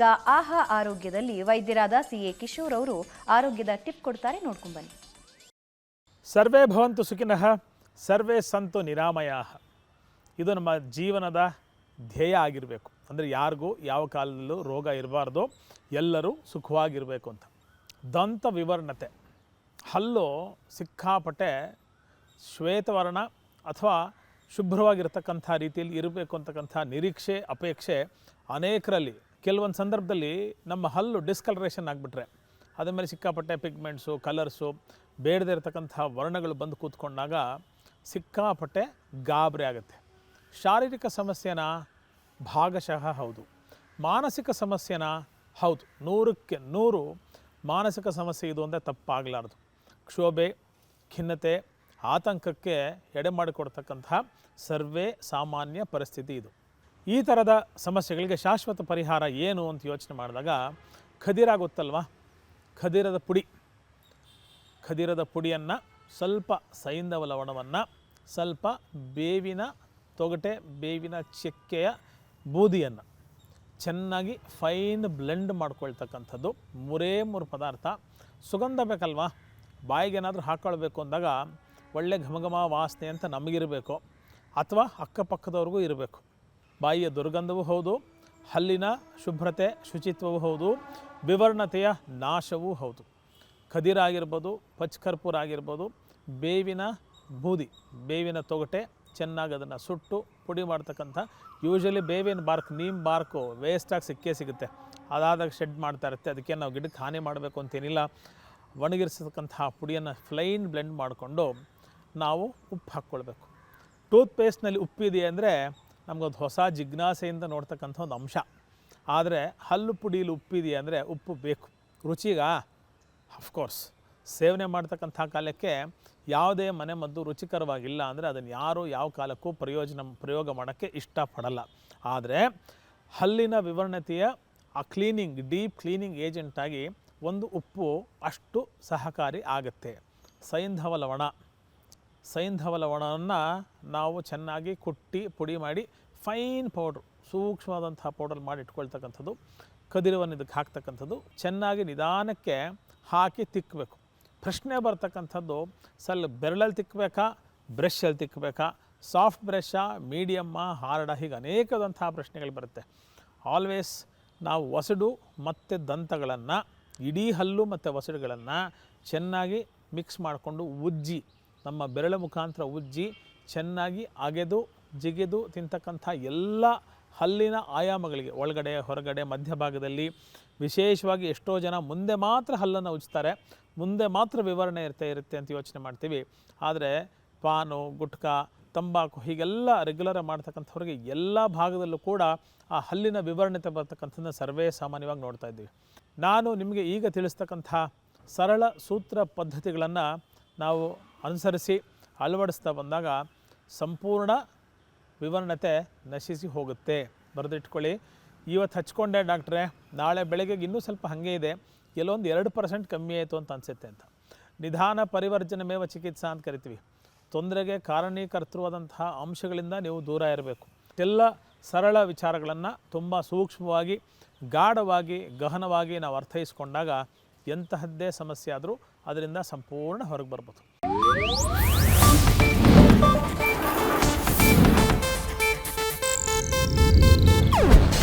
ಈಗ ಆಹಾ ಆರೋಗ್ಯದಲ್ಲಿ ವೈದ್ಯರಾದ ಸಿ ಎ ಕಿಶೋರ್ ಅವರು ಆರೋಗ್ಯದ ಟಿಪ್ ಕೊಡ್ತಾರೆ. ನೋಡ್ಕೊಂಬನ್ನಿ ಸರ್ವೇ ಭವಂತು ಸುಖಿನಃ, ಸರ್ವೇ ಸಂತು ನಿರಾಮಯಾ. ಇದು ನಮ್ಮ ಜೀವನದ ಧ್ಯೇಯ ಆಗಿರಬೇಕು. ಅಂದರೆ ಯಾರಿಗೂ ಯಾವ ಕಾಲದಲ್ಲೂ ರೋಗ ಇರಬಾರ್ದು, ಎಲ್ಲರೂ ಸುಖವಾಗಿರಬೇಕು ಅಂತ. ದಂತ ವಿವರ್ಣತೆ. ಹಲ್ಲು ಸಿಕ್ಕಾಪಟ್ಟೆ ಶ್ವೇತವರ್ಣ ಅಥವಾ ಶುಭ್ರವಾಗಿರ್ತಕ್ಕಂಥ ರೀತಿಯಲ್ಲಿ ಇರಬೇಕು ಅಂತಕ್ಕಂಥ ನಿರೀಕ್ಷೆ, ಅಪೇಕ್ಷೆ ಅನೇಕರಲ್ಲಿ ಕೆಲವೊಂದು ಸಂದರ್ಭದಲ್ಲಿ ನಮ್ಮ ಹಲ್ಲು ಡಿಸ್ಕಲರೇಷನ್ ಆಗಿಬಿಟ್ರೆ, ಅದ್ರ ಮೇಲೆ ಸಿಕ್ಕಾಪಟ್ಟೆ ಪಿಗ್ಮೆಂಟ್ಸು, ಕಲರ್ಸು, ಬೇಡದೇ ಇರತಕ್ಕಂಥ ವರ್ಣಗಳು ಬಂದು ಕೂತ್ಕೊಂಡಾಗ ಸಿಕ್ಕಾಪಟ್ಟೆ ಗಾಬರಿ ಆಗುತ್ತೆ. ಶಾರೀರಿಕ ಸಮಸ್ಯೆನ ಭಾಗಶಃ ಹೌದು. ಮಾನಸಿಕ ಸಮಸ್ಯೆನ ಹೌದು. ನೂರಕ್ಕೆ ನೂರು ಮಾನಸಿಕ ಸಮಸ್ಯೆ ಇದು ಅಂದರೆ ತಪ್ಪಾಗಲಾರದು. ಕ್ಷೋಭೆ, ಖಿನ್ನತೆ, ಆತಂಕಕ್ಕೆ ಎಡೆ ಮಾಡಿಕೊಡ್ತಕ್ಕಂಥ ಸರ್ವೇ ಸಾಮಾನ್ಯ ಪರಿಸ್ಥಿತಿ ಇದು. ಈ ಥರದ ಸಮಸ್ಯೆಗಳಿಗೆ ಶಾಶ್ವತ ಪರಿಹಾರ ಏನು ಅಂತ ಯೋಚನೆ ಮಾಡಿದಾಗ, ಖದಿರ ಗೊತ್ತಲ್ವಾ? ಖದಿರದ ಪುಡಿ. ಖದಿರದ ಪುಡಿಯನ್ನು ಸ್ವಲ್ಪ ಸೈಂಧವ ಲವಣವನ್ನು, ಸ್ವಲ್ಪ ಬೇವಿನ ತೊಗಟೆ, ಬೇವಿನ ಚಕ್ಕೆಯ ಬೂದಿಯನ್ನು ಚೆನ್ನಾಗಿ ಫೈನ್ ಬ್ಲೆಂಡ್ ಮಾಡ್ಕೊಳ್ತಕ್ಕಂಥದ್ದು, ಮೂರೇ ಮೂರು ಪದಾರ್ಥ. ಸುಗಂಧ ಬೇಕಲ್ವಾ? ಬಾಯಿಗೆ ಏನಾದರೂ ಹಾಕ್ಕೊಳ್ಬೇಕು ಅಂದಾಗ ಒಳ್ಳೆ ಘಮಘಮ ವಾಸನೆ ಅಂತ ನಮಗಿರಬೇಕು. ಅಥವಾ ಅಕ್ಕಪಕ್ಕದವ್ರಿಗೂ ಇರಬೇಕು. ಬಾಯಿಯ ದುರ್ಗಂಧವೂ ಹೌದು, ಹಲ್ಲಿನ ಶುಭ್ರತೆ, ಶುಚಿತ್ವವೂ ಹೌದು, ವಿವರ್ಣತೆಯ ನಾಶವೂ ಹೌದು. ಖದಿರ ಆಗಿರ್ಬೋದು ಪಚ್ಕರ್ಪೂರ ಆಗಿರ್ಬೋದು, ಬೇವಿನ ಬೂದಿ, ಬೇವಿನ ತೊಗಟೆ, ಚೆನ್ನಾಗಿ ಅದನ್ನು ಸುಟ್ಟು ಪುಡಿ ಮಾಡ್ತಕ್ಕಂಥ ಯೂಶಲಿ ಬೇವಿನ ಬಾರ್ಕ್, ನೀಮ್ ಬಾರ್ಕು ವೇಸ್ಟಾಗಿ ಸಿಕ್ಕೇ ಸಿಗುತ್ತೆ. ಅದಾದಾಗ ಶೆಡ್ ಮಾಡ್ತಾ ಇರುತ್ತೆ, ಅದಕ್ಕೆ ನಾವು ಗಿಡಕ್ಕೆ ಹಾನಿ ಮಾಡಬೇಕು ಅಂತೇನಿಲ್ಲ. ಒಣಗಿರಿಸತಕ್ಕಂತಹ ಪುಡಿಯನ್ನು ಫ್ಲೈನ್ ಬ್ಲೆಂಡ್ ಮಾಡಿಕೊಂಡು ನಾವು ಉಪ್ಪು ಹಾಕ್ಕೊಳ್ಬೇಕು. ಟೂತ್ ಪೇಸ್ಟ್ನಲ್ಲಿ ಅಂದರೆ ನಮಗೊಂದು ಹೊಸ ಜಿಜ್ಞಾಸೆಯಿಂದ ನೋಡ್ತಕ್ಕಂಥ ಒಂದು ಅಂಶ. ಆದರೆ ಹಲ್ಲು ಪುಡಿಲಿ ಉಪ್ಪಿದೆಯಾ ಅಂದರೆ ಉಪ್ಪು ಬೇಕು. ರುಚಿಗಾ? ಅಫ್ಕೋರ್ಸ್ ಸೇವನೆ ಮಾಡ್ತಕ್ಕಂಥ ಕಾಲಕ್ಕೆ ಯಾವುದೇ ಮನೆ ಮದ್ದು ರುಚಿಕರವಾಗಿಲ್ಲ ಅಂದರೆ ಅದನ್ನು ಯಾರೂ ಯಾವ ಕಾಲಕ್ಕೂ ಪ್ರಯೋಜನ, ಪ್ರಯೋಗ ಮಾಡೋಕ್ಕೆ ಇಷ್ಟಪಡಲ್ಲ. ಆದರೆ ಹಲ್ಲಿನ ವಿವರ್ಣತೆಯ ಆ ಕ್ಲೀನಿಂಗ್ ಡೀಪ್ ಕ್ಲೀನಿಂಗ್ ಏಜೆಂಟಾಗಿ ಒಂದು ಉಪ್ಪು ಅಷ್ಟು ಸಹಕಾರಿ ಆಗುತ್ತೆ. ಸೈಂಧವ ಲವಣ. ಸೈಂಧವ ಲವಣವನ್ನು ನಾವು ಚೆನ್ನಾಗಿ ಕುಟ್ಟಿ ಪುಡಿ ಮಾಡಿ ಫೈನ್ ಪೌಡ್ರು ಸೂಕ್ಷ್ಮವಾದಂಥ ಪೌಡರ್ ಮಾಡಿ ಇಟ್ಕೊಳ್ತಕ್ಕಂಥದ್ದು, ಕದಿರವನ್ನು ಇದಕ್ಕೆ ಹಾಕ್ತಕ್ಕಂಥದ್ದು, ಚೆನ್ನಾಗಿ ನಿಧಾನಕ್ಕೆ ಹಾಕಿ ತಿಕ್ಕಬೇಕು ಪ್ರಶ್ನೆ ಬರ್ತಕ್ಕಂಥದ್ದು, ಸಲ್ ಬೆರಳಲ್ಲಿ ತಿಕ್ಕಬೇಕಾ ಬ್ರಷಲ್ಲಿ ತಿಕ್ಕಬೇಕಾ ಸಾಫ್ಟ್ ಬ್ರಷಾ ಮೀಡಿಯಮ್ಮ, ಹಾರ್ಡ, ಹೀಗೆ ಅನೇಕದಂತಹ ಪ್ರಶ್ನೆಗಳು ಬರುತ್ತೆ. ಆಲ್ವೇಸ್ ನಾವು ಒಸಡು ಮತ್ತು ದಂತಗಳನ್ನು, ಇಡೀ ಹಲ್ಲು ಮತ್ತು ಒಸಡುಗಳನ್ನು ಚೆನ್ನಾಗಿ ಮಿಕ್ಸ್ ಮಾಡಿಕೊಂಡು ಉಜ್ಜಿ, ನಮ್ಮ ಬೆರಳ ಮುಖಾಂತರ ಉಜ್ಜಿ, ಚೆನ್ನಾಗಿ ಅಗೆದು ಜಿಗೆದು ತಿಂತಕ್ಕಂಥ ಎಲ್ಲ ಹಲ್ಲಿನ ಆಯಾಮಗಳಿಗೆ, ಒಳಗಡೆ, ಹೊರಗಡೆ, ಮಧ್ಯಭಾಗದಲ್ಲಿ ವಿಶೇಷವಾಗಿ ಎಷ್ಟೋ ಜನ ಮುಂದೆ ಮಾತ್ರ ಹಲ್ಲನ್ನು ಉಜ್ತಾರೆ, ಮುಂದೆ ಮಾತ್ರ ವಿವರಣೆ ಇರ್ತಾ ಇರುತ್ತೆ ಅಂತ ಯೋಚನೆ ಮಾಡ್ತೀವಿ. ಆದರೆ ಪಾನು, ಗುಟ್ಕಾ, ತಂಬಾಕು ಹೀಗೆಲ್ಲ ರೆಗ್ಯುಲರ್ ಮಾಡ್ತಕ್ಕಂಥವ್ರಿಗೆ ಎಲ್ಲ ಭಾಗದಲ್ಲೂ ಕೂಡ ಆ ಹಲ್ಲಿನ ವಿವರಣತೆ ಬರ್ತಕ್ಕಂಥದ್ದನ್ನು ಸರ್ವೇ ಸಾಮಾನ್ಯವಾಗಿ ನೋಡ್ತಾ ಇದ್ದೀವಿ. ನಾನು ನಿಮಗೆ ಈಗ ತಿಳಿಸ್ತಕ್ಕಂಥ ಸರಳ ಸೂತ್ರ ಪದ್ಧತಿಗಳನ್ನು ನಾವು ಅನುಸರಿಸಿ ಅಳವಡಿಸ್ತಾ ಬಂದಾಗ ಸಂಪೂರ್ಣ ವಿವರಣತೆ ನಶಿಸಿ ಹೋಗುತ್ತೆ. ಬರೆದಿಟ್ಕೊಳ್ಳಿ. ಇವತ್ತು ಹಚ್ಕೊಂಡೆ ಡಾಕ್ಟ್ರೆ, ನಾಳೆ ಬೆಳಗ್ಗೆ ಇನ್ನೂ ಸ್ವಲ್ಪ ಹಾಗೆ ಇದೆ. ಕೆಲವೊಂದು ಎರಡು ಪರ್ಸೆಂಟ್ ಕಮ್ಮಿ ಆಯಿತು ಅಂತ ಅನಿಸುತ್ತೆ ಅಂತ. ನಿಧಾನ ಪರಿವರ್ಜನೆ ಮೇವ ಚಿಕಿತ್ಸಾ ಅಂತ ಕರಿತೀವಿ. ತೊಂದರೆಗೆ ಕಾರಣೀಕರ್ತೃವಾದಂತಹ ಅಂಶಗಳಿಂದ ನೀವು ದೂರ ಇರಬೇಕು. ಎಲ್ಲ ಸರಳ ವಿಚಾರಗಳನ್ನು ತುಂಬ ಸೂಕ್ಷ್ಮವಾಗಿ, ಗಾಢವಾಗಿ, ಗಹನವಾಗಿ ನಾವು ಅರ್ಥೈಸ್ಕೊಂಡಾಗ ಎಂತಹದ್ದೇ ಸಮಸ್ಯೆ ಆದರೂ ಅದರಿಂದ ಸಂಪೂರ್ಣ ಹೊರಗೆ ಬರ್ಬೋದು.